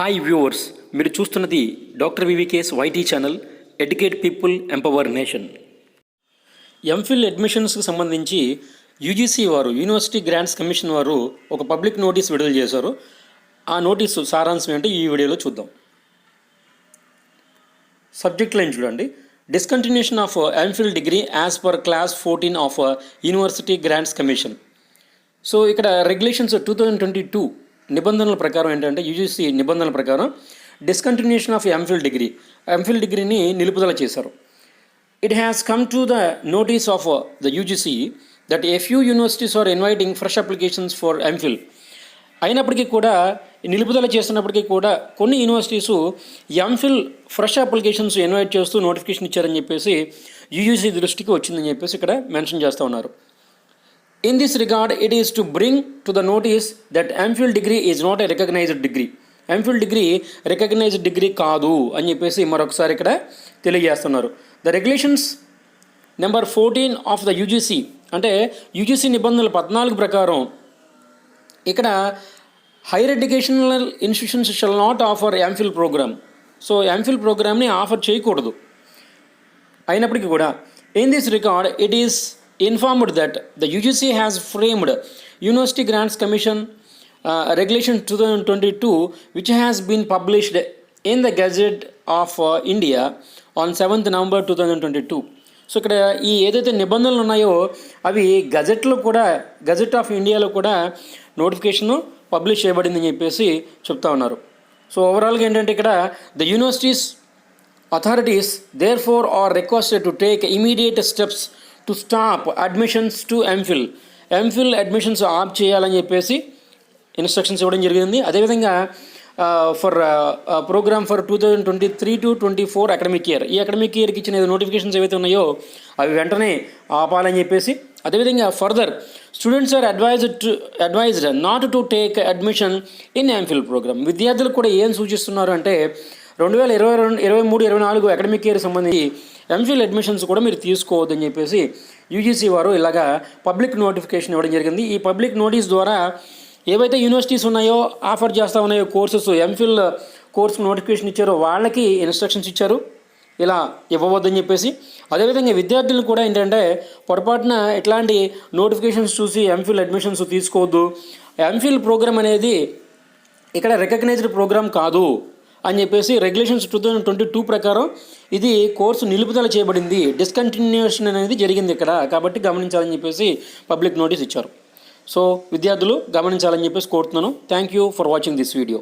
Hi viewers మీరు చూస్తున్నది doctor వివికేస్ YT channel educate people empower nation MPhil అడ్మిషన్స్కి సంబంధించి యూజీసీ వారు యూనివర్సిటీ గ్రాంట్స్ కమిషన్ వారు ఒక పబ్లిక్ నోటీస్ విడుదల చేశారు. ఆ నోటీసు సారాంశం ఏంటో ఈ వీడియోలో చూద్దాం. సబ్జెక్ట్ లైన్ చూడండి. Discontinuation of MPhil degree as per clause fourteen of University Grants Commission so ఇక్కడ regulations two thousand twenty two నిబంధనల ప్రకారం ఏంటంటే యూజీసీ నిబంధనల ప్రకారం discontinuation of MPhil degree MPhil డిగ్రీని నిలుపుదల చేశారు. It has come to the notice of the UGC that a few universities are inviting fresh applications for MPhil అయినప్పటికీ కూడా నిలుపుదల చేస్తున్నప్పటికీ కూడా కొన్ని universities MPhil fresh applications invite చేస్తూ నోటిఫికేషన్ ఇచ్చారని చెప్పేసి యూజీసీ దృష్టికి వచ్చిందని చెప్పేసి ఇక్కడ మెన్షన్ చేస్తూ ఉన్నారు. In this regard, it is to bring to the notice that MPhil degree is not a recognized degree. MPhil degree recognized degree కాదు అని చెప్పేసి మరొకసారి ఇక్కడ తెలియజేస్తున్నారు. The regulations number fourteen of the UGC అంటే యూజీసీ నిబంధనలు పద్నాలుగు ప్రకారం ఇక్కడ higher educational institutions shall not offer MPhil program so MPhil ప్రోగ్రామ్ని ఆఫర్ చేయకూడదు. అయినప్పటికీ కూడా in this record it is informed that the UGC has framed University Grants Commission regulation two thousand twenty two which has been published in the gazette of India on seventh November two thousand twenty two so ఇక్కడ ఈ ఏదైతే నిబంధనలు ఉన్నాయో అవి గజెట్లో కూడా gazette of ఇండియాలో కూడా notification publish చేయబడిందని చెప్పేసి చెప్తా ఉన్నారు. సో ఓవరాల్గా ఏంటంటే ఇక్కడ the universities authorities therefore are requested to take immediate steps to stop admissions to MPhil MPhil admissions ఆప్ చేయాలని చెప్పేసి ఇన్స్ట్రక్షన్స్ ఇవ్వడం జరిగింది. అదేవిధంగా for program for two thousand twenty three to twenty four academic year ఈ academic ఇయర్కి ఇచ్చిన notifications ఏవైతే ఉన్నాయో అవి వెంటనే ఆపాలని చెప్పేసి అదేవిధంగా further students are advised to advised not to take admission in MPhil program విద్యార్థులకు కూడా ఏం సూచిస్తున్నారు అంటే రెండు వేల ఇరవై రెండు ఇరవై మూడు ఇరవై నాలుగు అకాడమిక్ ఇయర్ సంబంధించి ఎంఫిల్ అడ్మిషన్స్ కూడా మీరు తీసుకోవద్దని చెప్పేసి యూజీసీ వారు ఇలాగా పబ్లిక్ నోటిఫికేషన్ ఇవ్వడం జరిగింది. ఈ పబ్లిక్ నోటీస్ ద్వారా ఏవైతే యూనివర్సిటీస్ ఉన్నాయో ఆఫర్ చేస్తూ ఉన్నాయో కోర్సెస్ ఎంఫిల్ కోర్స్ నోటిఫికేషన్ ఇచ్చారో వాళ్ళకి ఇన్స్ట్రక్షన్స్ ఇచ్చారు. ఇలా ఇవ్వవద్దని చెప్పేసి. అదేవిధంగా విద్యార్థులు కూడా ఏంటంటే పొరపాటున ఇట్లాంటి నోటిఫికేషన్స్ చూసి ఎంఫిల్ అడ్మిషన్స్ తీసుకోవద్దు. ఎంఫిల్ ప్రోగ్రామ్ అనేది ఇక్కడ రికగ్నైజ్డ్ ప్రోగ్రామ్ కాదు. అని చెప్పేసి regulations two thousand twenty two ప్రకారం ఇది కోర్సు నిలుపుదల చేయబడింది. డిస్కంటిన్యూషన్ అనేది జరిగింది ఇక్కడ. కాబట్టి గమనించాలని చెప్పేసి పబ్లిక్ నోటీస్ ఇచ్చారు. సో విద్యార్థులు గమనించాలని చెప్పేసి కోరుతున్నాను. Thank you for watching this video